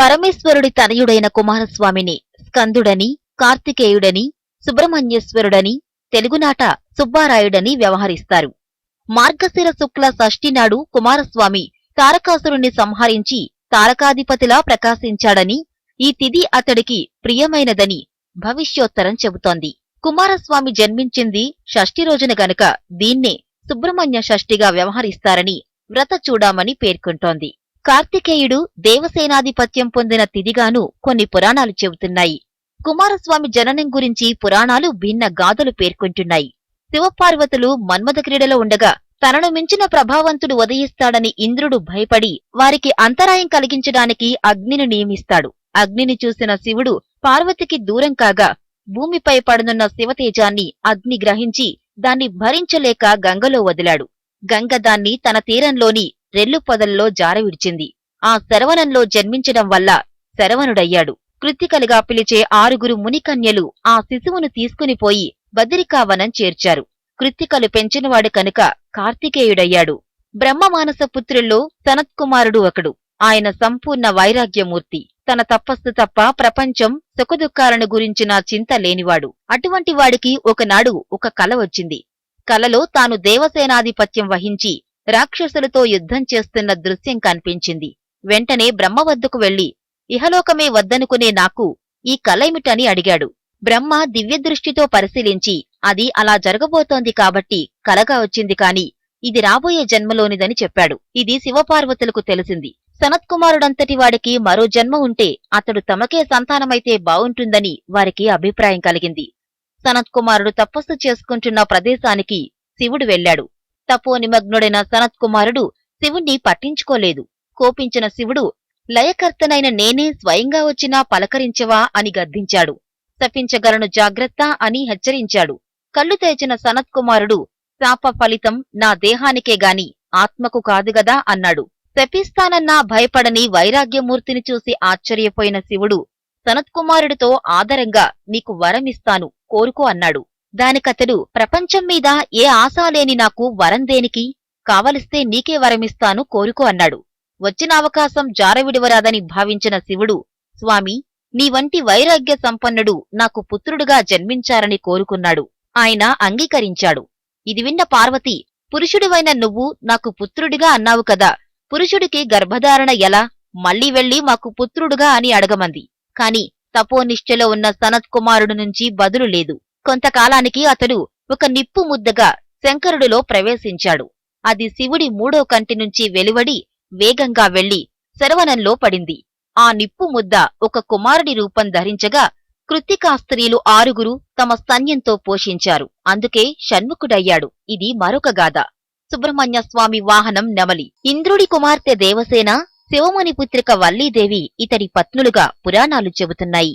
పరమేశ్వరుడి తనయుడైన కుమారస్వామిని స్కందుడని కార్తికేయుడని సుబ్రహ్మణ్యేశ్వరుడని తెలుగునాట సుబ్బారాయుడని వ్యవహరిస్తారు. మార్గశిర శుక్ల షష్ఠి నాడు కుమారస్వామి తారకాసురుణ్ణి సంహరించి తారకాధిపతిలా ప్రకాశించాడని ఈ తిథి అతడికి ప్రియమైనదని భవిష్యోత్తరం చెబుతోంది. కుమారస్వామి జన్మించింది షష్ఠి రోజున గనుక దీన్నే సుబ్రహ్మణ్య షష్ఠిగా వ్యవహరిస్తారని వ్రత చూడామని పేర్కొంటోంది. కార్తికేయుడు దేవసేనాధిపత్యం పొందిన తిదిగాను కొన్ని పురాణాలు చెబుతున్నాయి. కుమారస్వామి జననం గురించి పురాణాలు భిన్న గాథలు పేర్కొంటున్నాయి. శివపార్వతులు మన్మథ క్రీడలో ఉండగా తనను మించిన ప్రభావంతుడు ఉదయిస్తాడని ఇంద్రుడు భయపడి వారికి అంతరాయం కలిగించడానికి అగ్నిని నియమిస్తాడు. అగ్నిని చూసిన శివుడు పార్వతికి దూరం కాగా భూమిపై పడనున్న శివతేజాన్ని అగ్ని గ్రహించి దాన్ని భరించలేక గంగలో వదిలాడు. గంగ దాన్ని తన తీరంలోని రెల్లు పొదల్లో జారవిడిచింది ఆ శరవణంలో జన్మించడం వల్ల శరవణుడయ్యాడు. కృత్తికలుగా పిలిచే ఆరుగురు మునికన్యలు ఆ శిశువును తీసుకునిపోయి బదిరికావనం చేర్చారు. కృత్తికలు పెంచినవాడు కనుక కార్తికేయుడయ్యాడు. బ్రహ్మమానస పుత్రుల్లో సనత్కుమారుడు ఒకడు. ఆయన సంపూర్ణ వైరాగ్యమూర్తి. తన తపస్సు తప్ప ప్రపంచం సుఖదుఖాలను గురించిన చింత లేనివాడు. అటువంటి వాడికి ఒకనాడు ఒక కల వచ్చింది. కలలో తాను దేవసేనాధిపత్యం వహించి రాక్షసులతో యుద్ధం చేస్తున్న దృశ్యం కనిపించింది. వెంటనే బ్రహ్మ వద్దకు వెళ్ళి ఇహలోకమే వద్దనుకునే నాకు ఈ కలైమిటని అడిగాడు. బ్రహ్మ దివ్యదృష్టితో పరిశీలించి అది అలా జరగబోతోంది కాబట్టి కలగా వచ్చింది కాని ఇది రాబోయే జన్మలోనిదని చెప్పాడు. ఇది శివపార్వతులకు తెలిసింది. సనత్కుమారుడంతటి వాడికి మరో జన్మ ఉంటే అతడు తమకే సంతానమైతే బావుంటుందని వారికి అభిప్రాయం కలిగింది. సనత్కుమారుడు తపస్సు చేసుకుంటున్న ప్రదేశానికి శివుడు వెళ్ళాడు తపో నిమగ్నుడైన సనత్ కుమారుడు శివుణ్ణి పట్టించుకోలేదు. కోపించిన శివుడు లయకర్తనైన నేనే స్వయంగా వచ్చినా పలకరించవా? అని గద్దించాడు. శపించగలను జాగ్రత్త అని హెచ్చరించాడు. కళ్ళు తెరిచిన సనత్కుమారుడు శాప ఫలితం నా దేహానికే గాని ఆత్మకు కాదుగదా అన్నాడు. శపిస్తానన్నా భయపడని వైరాగ్యమూర్తిని చూసి ఆశ్చర్యపోయిన శివుడు సనత్కుమారుడితో ఆదరంగా నీకు వరమిస్తాను కోరుకో అన్నాడు. దానికతడు ప్రపంచం మీద ఏ ఆశాలేని నాకు వరం దేనికి? కావలిస్తే నీకే వరమిస్తాను కోరుకో అన్నాడు. వచ్చిన అవకాశం జారవిడవరాదని భావించిన శివుడు స్వామి నీ వంటి వైరాగ్య సంపన్నుడు నాకు పుత్రుడుగా జన్మించారని కోరుకున్నాడు. ఆయన అంగీకరించాడు. ఇది విన్న పార్వతి పురుషుడివైన నువ్వు నాకు పుత్రుడిగా అన్నావు కదా పురుషుడికి గర్భధారణ ఎలా? మళ్ళీ వెళ్ళి మాకు పుత్రుడుగా అని అడగమంది. కాని తపోనిష్టలో ఉన్న సనత్ కుమారుడు నుంచి బదులు లేదు. కొంతకాలానికి అతడు ఒక నిప్పు ముద్దగా శంకరుడిలో ప్రవేశించాడు. అది శివుడి మూడో కంటి నుంచి వెలువడి వేగంగా వెళ్ళి శరవణంలో పడింది. ఆ నిప్పు ముద్ద ఒక కుమారుడి రూపం ధరించగా కృత్తికా స్త్రీలు ఆరుగురు తమ సైన్యంతో పోషించారు. అందుకే షణ్ముఖుడయ్యాడు. ఇది మరొక గాథ. సుబ్రహ్మణ్య స్వామి వాహనం నెమలి ఇంద్రుడి కుమార్తె దేవసేన శివముని పుత్రిక వల్లీదేవి ఇతడి పత్నులుగా పురాణాలు చెబుతున్నాయి.